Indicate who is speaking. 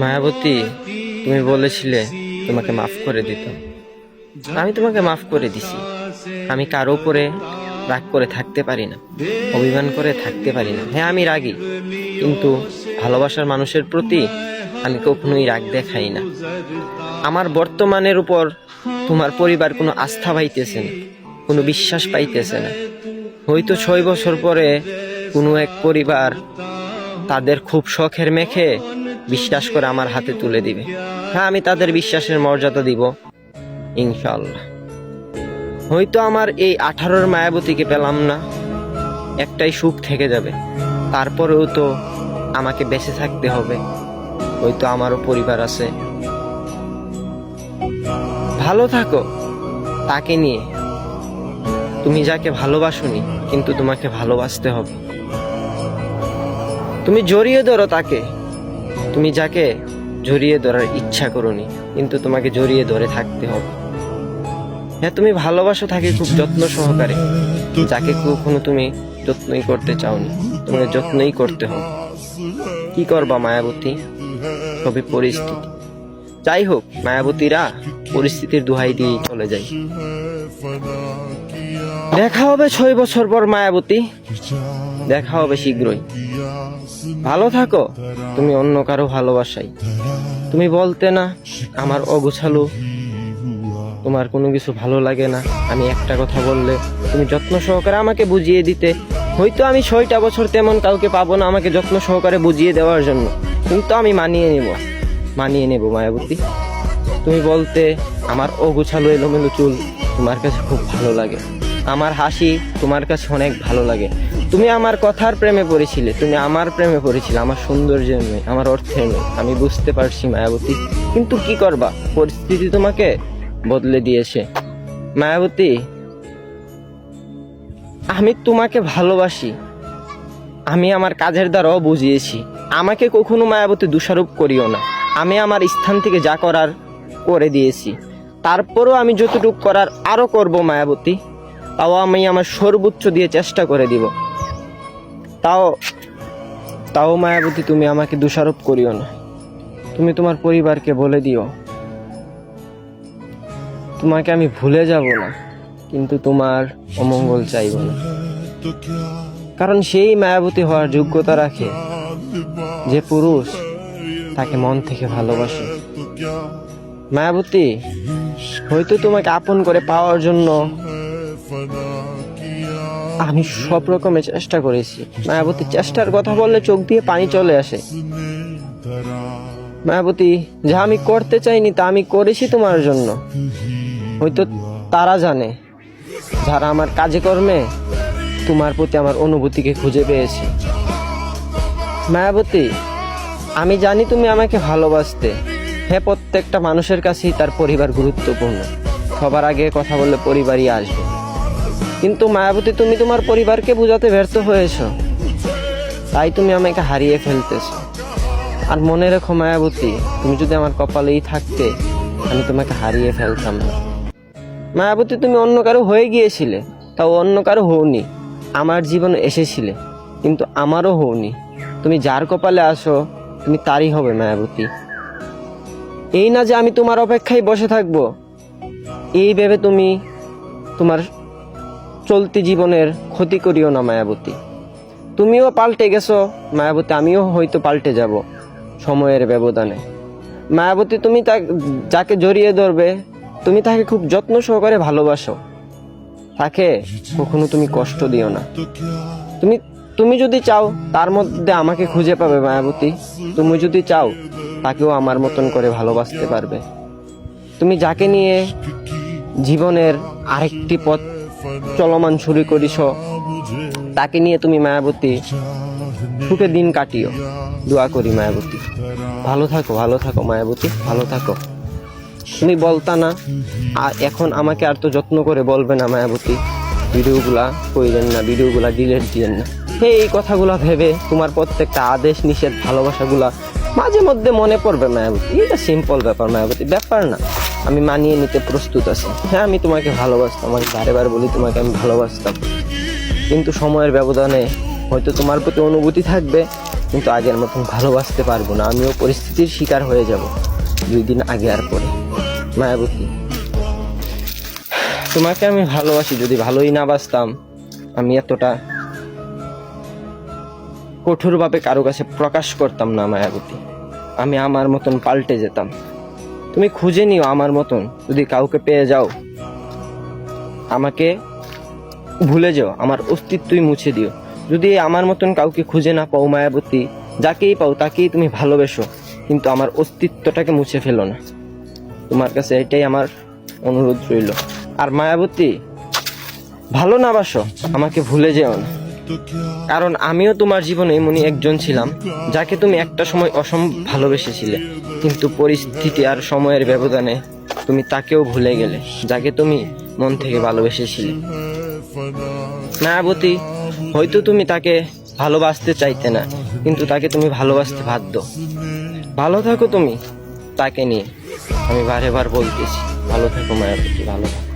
Speaker 1: মায়াবতী, তুমি বলেছিলে তোমাকে মাফ করে দিত। আমি তোমাকে মাফ করে দিছি। আমি কারও উপরে রাগ করে থাকতে পারি না, অভিমান করে থাকতে পারি না। হ্যাঁ আমি রাগী, কিন্তু ভালোবাসার মানুষের প্রতি আমি কখনোই রাগ দেখাই না। আমার বর্তমানের উপর তোমার পরিবার কোনো আস্থা পাইতেছে না, কোনো বিশ্বাস পাইতেছে না। হয়তো ছয় বছর পরে কোনো এক পরিবার তাদের খুব শখের মেখে বিশ্বাস করে আমার হাতে তুলে দিবে। হ্যাঁ আমি তাদের বিশ্বাসের মর্যাদা দিব ইনশাল্লাহ হয়তো আমার এই আঠারোর মায়াবতীকে পেলাম না, একটাই সুখ থেকে যাবে। তারপরেও তো আমাকে বেঁচে থাকতে হবে, হয়তো আমারও পরিবার আছে। ভালো থাকো, তাকে নিয়ে। তুমি যাকে ভালোবাসোনি, কিন্তু তোমাকে ভালোবাসতে হবে। তুমি জড়িয়ে ধরো তাকে। তুমি যাকে জড়িয়ে ধরার ইচ্ছা করনি, কিন্তু তোমাকে জড়িয়ে ধরে থাকতে হবে। হ্যাঁ তুমি ভালোবাসো তাকে খুব যত্ন সহকারে, যাকে কখনো তুমি যত্নই করতে চাওনি। তোমাকে যত্নই করতে হবে। কি করবা মায়াবতী? সবই পরিস্থিতি। যাই হোক, মায়াবতীরা পরিস্থিতির দুহাই দিয়ে চলে যায়। দেখা হবে ছয় বছর পর মায়াবতী। দেখা হবে শীঘ্রই। ভালো থাকো। তুমি অন্য কারও ভালোবাসাই। তুমি বলতে না, আমার অগোছালো। তোমার কোনো কিছু ভালো লাগে না। আমি একটা কথা বললে তুমি যত্ন সহকারে আমাকে বুঝিয়ে দিতে। হয়তো আমি ছয়টা বছর তেমন কাউকে পাবো না আমাকে যত্ন সহকারে বুঝিয়ে দেওয়ার জন্য। কিন্তু আমি মানিয়ে নেব। মানিয়ে নেব, মায়াবতী। তুমি বলতে, আমার অগোছালো এলোমেলো চুল তোমার কাছে খুব ভালো লাগে। আমার হাসি তোমার কাছে অনেক ভালো লাগে। তুমি আমার কথার প্রেমে পড়েছিলে, তুমি আমার প্রেমে পড়েছিলে, আমার সৌন্দর্যের মেয়ে, আমার অর্থের মেয়ে। আমি বুঝতে পারছি, মায়াবতী। কিন্তু কি করবা? পরিস্থিতি তোমাকে বদলে দিয়েছে। মায়াবতী, আমি তোমাকে ভালোবাসি। আমি আমার কাজের দ্বারাও বুঝিয়েছি। আমাকে কখনো মায়াবতী দোষারোপ করিও না। আমি আমার স্থান থেকে যা করার করে দিয়েছি। তারপরেও আমি যতটুকু করার আরও করব, মায়াবতী। তাও আমি আমার সর্বোচ্চ দিয়ে চেষ্টা করে দিব। তাও তাও মায়াবতী, তুমি আমাকে দোষারোপ করিও না। তুমি তোমার পরিবারকে বলে দিও। তোমাকে আমি ভুলে যাব না, কিন্তু তোমার অমঙ্গল চাইব না। কারণ সেই মায়াবতী হওয়ার যোগ্যতা রাখে যে পুরুষ তাকে মন থেকে ভালোবাসে। মায়াবতী, হয়তো তোমাকে আপন করে পাওয়ার জন্য আমি সব রকমের চেষ্টা করেছি। মায়াবতী চেষ্টার কথা বললে চোখ দিয়ে পানি চলে আসে। মায়াবতী যা আমি করতে চাইনি তা আমি করেছি তোমার জন্য। হয়তো তারা জানে যারা আমার কাজে কর্মে তোমার প্রতি আমার অনুভূতিকে খুঁজে পেয়েছে। মায়াবতী আমি জানি তুমি আমাকে ভালোবাসতে। হ্যাঁ প্রত্যেকটা মানুষের কাছেই তার পরিবার গুরুত্বপূর্ণ। সবার আগে কথা বললে পরিবারই আসবে। কিন্তু মায়াবতী, তুমি তোমার পরিবারকে বোঝাতে ব্যর্থ হয়েছো। তাই তুমি আমাকে হারিয়ে ফেলতেছ। আর মনে রেখো মায়াবতী, তুমি যদি আমার কপালেই থাকতে, আমি তোমাকে হারিয়ে ফেলতাম না। মায়াবতী, তুমি অন্য কারও হয়ে গিয়েছিলে, তাও অন্য কারও হওনি। আমার জীবনে এসেছিলে, কিন্তু আমারও হওনি। তুমি যার কপালে আসো, তুমি তারই হবে মায়াবতী। এই না যে আমি তোমার অপেক্ষায় বসে থাকব। এই ভেবে তুমি তোমার চলতি জীবনের ক্ষতি করিও না, মায়াবতী। তুমিও পাল্টে গেছো, মায়াবতী, আমিও হয়তো পাল্টে যাব সময়ের ব্যবধানে। মায়াবতী, তুমি তা যাকে জড়িয়ে ধরবে, তুমি তাকে খুব যত্ন সহকারে ভালোবাসো। তাকে কখনো তুমি কষ্ট দিও না। তুমি তুমি যদি চাও, তার মধ্যে আমাকে খুঁজে পাবে, মায়াবতী। তুমি যদি চাও, তাকেও আমার মতন করে ভালোবাসতে পারবে। তুমি যাকে নিয়ে জীবনের আরেকটি পথ চলমান শুরু করিস। তাকে নিয়ে তুমি মায়াবতী সুখে দিন কাটিও। দোয়া করি মায়াবতী। ভালো থাকো ভালো থাকো মায়াবতী, ভালো থাকো। তুমি বলতা না, আর এখন আমাকে আর তো যত্ন করে বলবে না মায়াবতী। ভিডিওগুলা কইলেন না, ভিডিওগুলা ডিলেট দিলেন না। এই কথাগুলা ভেবে তোমার প্রত্যেকটা আদেশ, নিষেধ, ভালোবাসাগুলা মাঝে মধ্যে মনে পড়বে মায়াবতী। এটা সিম্পল ব্যাপার মায়াবতী, ব্যাপার না। আমি মানিয়ে নিতে প্রস্তুত আছি। হ্যাঁ আমি তোমাকে ভালোবাসতাম, আমি বারে বারে বলি তোমাকে আমি ভালোবাসতাম। কিন্তু সময়ের ব্যবধানে হয়তো তোমার প্রতি অনুভূতি থাকবে, কিন্তু আগের মতন ভালোবাসতে পারব না। আমিও পরিস্থিতির শিকার হয়ে যাব দুই দিন আগে আর পরে। মায়াবতী, তোমাকে আমি ভালোবাসি, যদি ভালোই না বাসতাম, আমি এতটা কঠোরভাবে কারও কাছে প্রকাশ করতাম না, মায়াবতী। আমি আমার মতন পাল্টে যেতাম। তুমি খুঁজে নিও আমার মতন। যদি কাউকে পেয়ে যাও, আমাকে ভুলে যাও, আমার অস্তিত্বই মুছে দিও। যদি আমার মতন কাউকে খুঁজে না পাও, মায়াবতী, যাকেই পাও, তাকেই তুমি ভালোবেসো। কিন্তু আমার অস্তিত্বটাকে মুছে ফেলো না। তোমার কাছে এটাই আমার অনুরোধ রইল। আর মায়াবতী, ভালো না বাসো, আমাকে ভুলে যেও না। কারণ আমিও তোমার জীবনে এমনই একজন ছিলাম, যাকে তুমি একটা সময় অসম্ভব ভালোবেসেছিলে। কিন্তু পরিস্থিতি আর সময়ের ব্যবধানে তুমি তাকেও ভুলে গেলে, যাকে তুমি মন থেকে ভালোবেসেছিলে। মায়াবতী হয়তো তুমি তাকে ভালোবাসতে চাইতে না, কিন্তু তাকে তুমি ভালোবাসতে বাধ্য। ভালো থাকো তুমি তাকে নিয়ে। আমি বারে বার বলতেছি, ভালো থাকো মায়াবতী, ভালো থাকো।